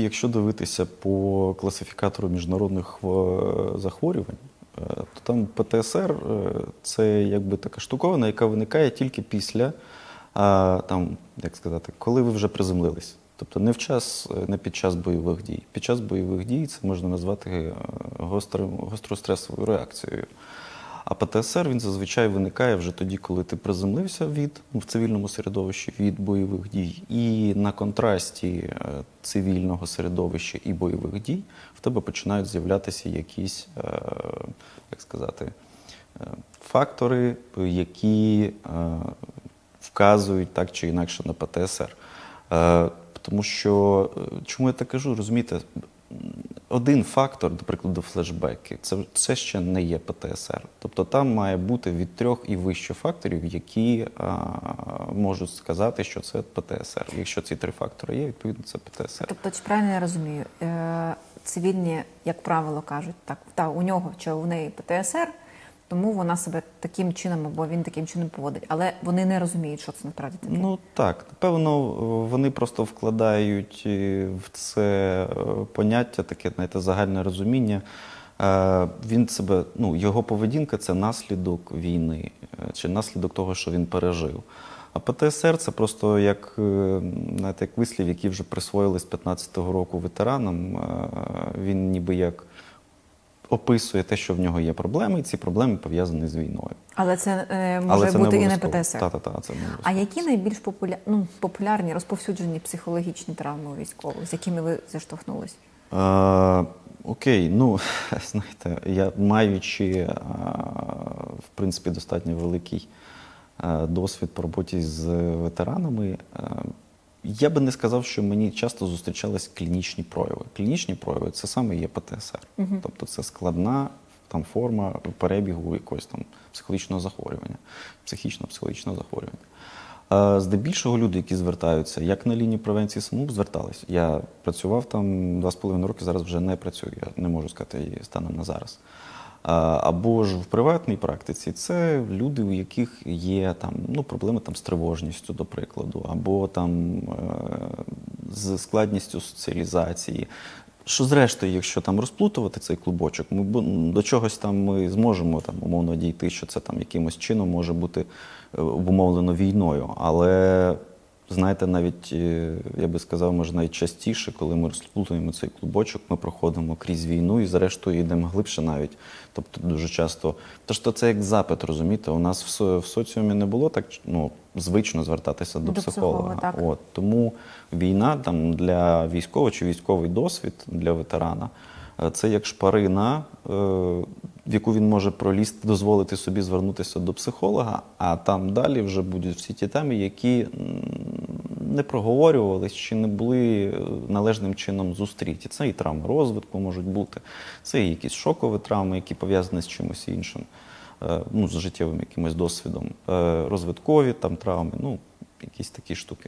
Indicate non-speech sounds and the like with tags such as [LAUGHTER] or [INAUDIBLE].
Якщо дивитися по класифікатору міжнародних е, захворювань, е, то там ПТСР е, це якби така штуковина, яка виникає тільки після, там, як сказати, коли ви вже приземлились. Тобто не в час, не під час бойових дій. Під час бойових дій це можна назвати гострим, гостростресовою реакцією. А ПТСР він зазвичай виникає вже тоді, коли ти приземлився від ну, в цивільному середовищі від бойових дій, і на контрасті е, цивільного середовища і бойових дій в тебе починають з'являтися якісь, е, як сказати, е, фактори, які вказують так чи інакше на ПТСР. Тому що чому я так кажу, розумієте, один фактор, до прикладу, флешбеки, це, це ще не є ПТСР. Тобто там має бути від трьох і вище факторів, які а, можуть сказати, що це ПТСР. Якщо ці три фактори є, відповідно це ПТСР. Тобто, чи правильно я розумію, е, цивільні, як правило, кажуть, так, та у нього чи у неї ПТСР, тому вона себе таким чином або він таким чином поводить. Але вони не розуміють, що це насправді таке. Ну так, напевно, вони просто вкладають е, в це е, поняття, таке знаєте, загальне розуміння. Е, Він себе, ну, його поведінка це наслідок війни, чи наслідок того, що він пережив. А ПТСР це просто як, знаєте, як вислів, який вже присвоїли з 15-го року ветеранам. Він ніби як описує те, що в нього є проблеми, і ці проблеми пов'язані з війною. Але це е, може Але це бути і не. ПТСР. Та-та-та, це не А які найбільш популя... ну, популярні розповсюджені психологічні травми у військових, з якими ви зіштовхнулись? Е, окей, ну [LAUGHS] знаєте, я маючи е, в принципі достатньо великий е, досвід по роботі з ветеранами, е, я би не сказав, що мені часто зустрічались клінічні прояви. Клінічні прояви це саме є ПТСР. Тобто це складна там форма перебігу якогось там психологічного захворювання, психічно-психологічного захворювання. Здебільшого люди, які звертаються, як на лінії превенції самогубств, звертались. Я працював там два з половиною роки, зараз вже не працюю. Я не можу сказати станом на зараз. Або ж в приватній практиці це люди, у яких є там ну проблеми там з тривожністю, до прикладу, або там е, з складністю соціалізації. Що зрештою, якщо там розплутувати цей клубочок, ми до чогось там ми зможемо там умовно дійти, що це там якимось чином може бути е, обумовлено війною. Але знаєте, навіть е, я би сказав, може навіть частіше, коли ми розплутуємо цей клубочок, ми проходимо крізь війну і зрештою йдемо глибше навіть. Тобто дуже часто. Тож то це як запит, розумієте? У нас в, в соціумі не було так ну, звично звертатися до, До психолога, психолога. так. От, тому війна там для військового чи військовий досвід для ветерана це як шпарина, е, в яку він може пролізти, дозволити собі звернутися до психолога, а там далі вже будуть всі ті теми, які не проговорювались чи не були е, належним чином зустріті. Це і травми розвитку можуть бути, це і якісь шокові травми, які пов'язані з чимось іншим, е, ну, з життєвим якимось досвідом, розвиткові там травми, ну, якісь такі штуки.